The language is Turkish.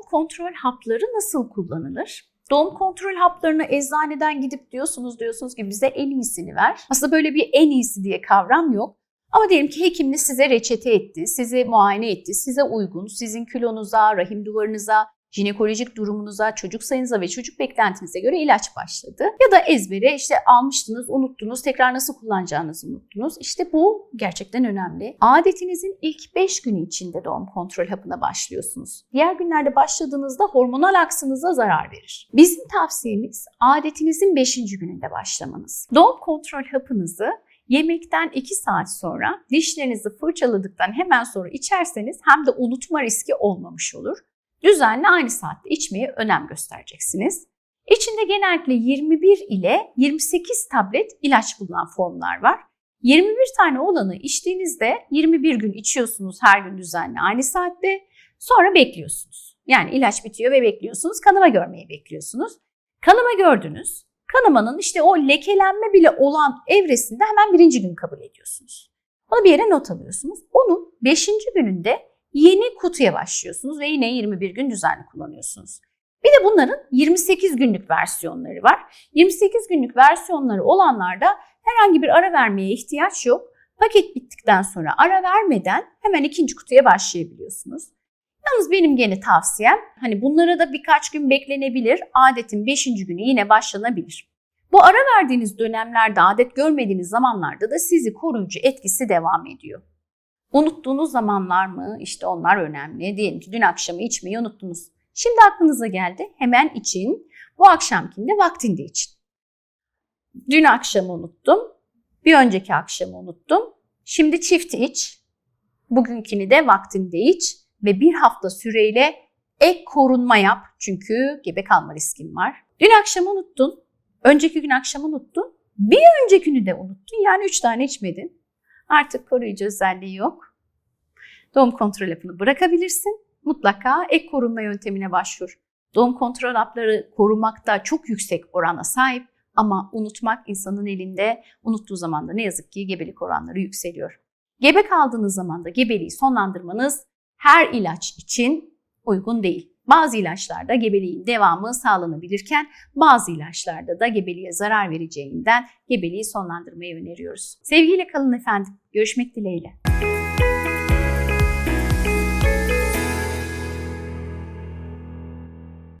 kontrol hapları nasıl kullanılır? Doğum kontrol haplarını eczaneden gidip diyorsunuz diyorsunuz ki bize en iyisini ver. Aslında böyle bir en iyisi diye kavram yok. Ama diyelim ki hekiminiz size reçete etti, sizi muayene etti, size uygun, sizin kilonuza, rahim duvarınıza, jinekolojik durumunuza, çocuk sayınıza ve çocuk beklentinize göre ilaç başladı. Ya da ezbere işte almıştınız, unuttunuz, tekrar nasıl kullanacağınızı unuttunuz. İşte bu gerçekten önemli. Adetinizin ilk 5 günü içinde doğum kontrol hapına başlıyorsunuz. Diğer günlerde başladığınızda hormonal aksınıza zarar verir. Bizim tavsiyemiz adetinizin 5. gününde başlamanız. Doğum kontrol hapınızı Yemekten 2 saat sonra dişlerinizi fırçaladıktan hemen sonra içerseniz hem de unutma riski olmamış olur. Düzenli aynı saatte içmeye önem göstereceksiniz. İçinde genellikle 21 ile 28 tablet ilaç bulunan formlar var. 21 tane olanı içtiğinizde 21 gün içiyorsunuz her gün düzenli aynı saatte. Sonra bekliyorsunuz. Yani ilaç bitiyor ve bekliyorsunuz. Kanama görmeyi bekliyorsunuz. Kanama gördünüz. Kanamanın işte o lekelenme bile olan evresinde hemen birinci gün kabul ediyorsunuz. Onu bir yere not alıyorsunuz. Onun 5. gününde yeni kutuya başlıyorsunuz ve yine 21 gün düzenli kullanıyorsunuz. Bir de bunların 28 günlük versiyonları var. 28 günlük versiyonları olanlarda herhangi bir ara vermeye ihtiyaç yok. Paket bittikten sonra ara vermeden hemen ikinci kutuya başlayabiliyorsunuz. Yalnız benim gene tavsiyem hani bunlara da birkaç gün beklenebilir. Adetin 5. günü yine başlanabilir. Bu ara verdiğiniz dönemlerde adet görmediğiniz zamanlarda da sizi koruyucu etkisi devam ediyor. Unuttuğunuz zamanlar mı? İşte onlar önemli. Diyelim ki dün akşamı içmeyi unuttunuz. Şimdi aklınıza geldi. Hemen için. Bu akşamkinde vaktinde için. Dün akşamı unuttum. Bir önceki akşamı unuttum. Şimdi çift iç. Bugünkini de vaktinde iç. Ve bir hafta süreyle ek korunma yap. Çünkü gebe kalma riskin var. Dün akşam unuttun. Önceki gün akşam unuttun. Bir önceki günü de unuttun. Yani üç tane içmedin. Artık koruyucu özelliği yok. Doğum kontrol hapını bırakabilirsin. Mutlaka ek korunma yöntemine başvur. Doğum kontrol hapları korumakta çok yüksek orana sahip ama unutmak insanın elinde. Unuttuğu zaman da ne yazık ki gebelik oranları yükseliyor. Gebe kaldığınız zaman da gebeliği sonlandırmanız her ilaç için uygun değil. Bazı ilaçlarda gebeliğin devamı sağlanabilirken bazı ilaçlarda da gebeliğe zarar vereceğinden gebeliği sonlandırmayı öneriyoruz. Sevgiyle kalın efendim. Görüşmek dileğiyle.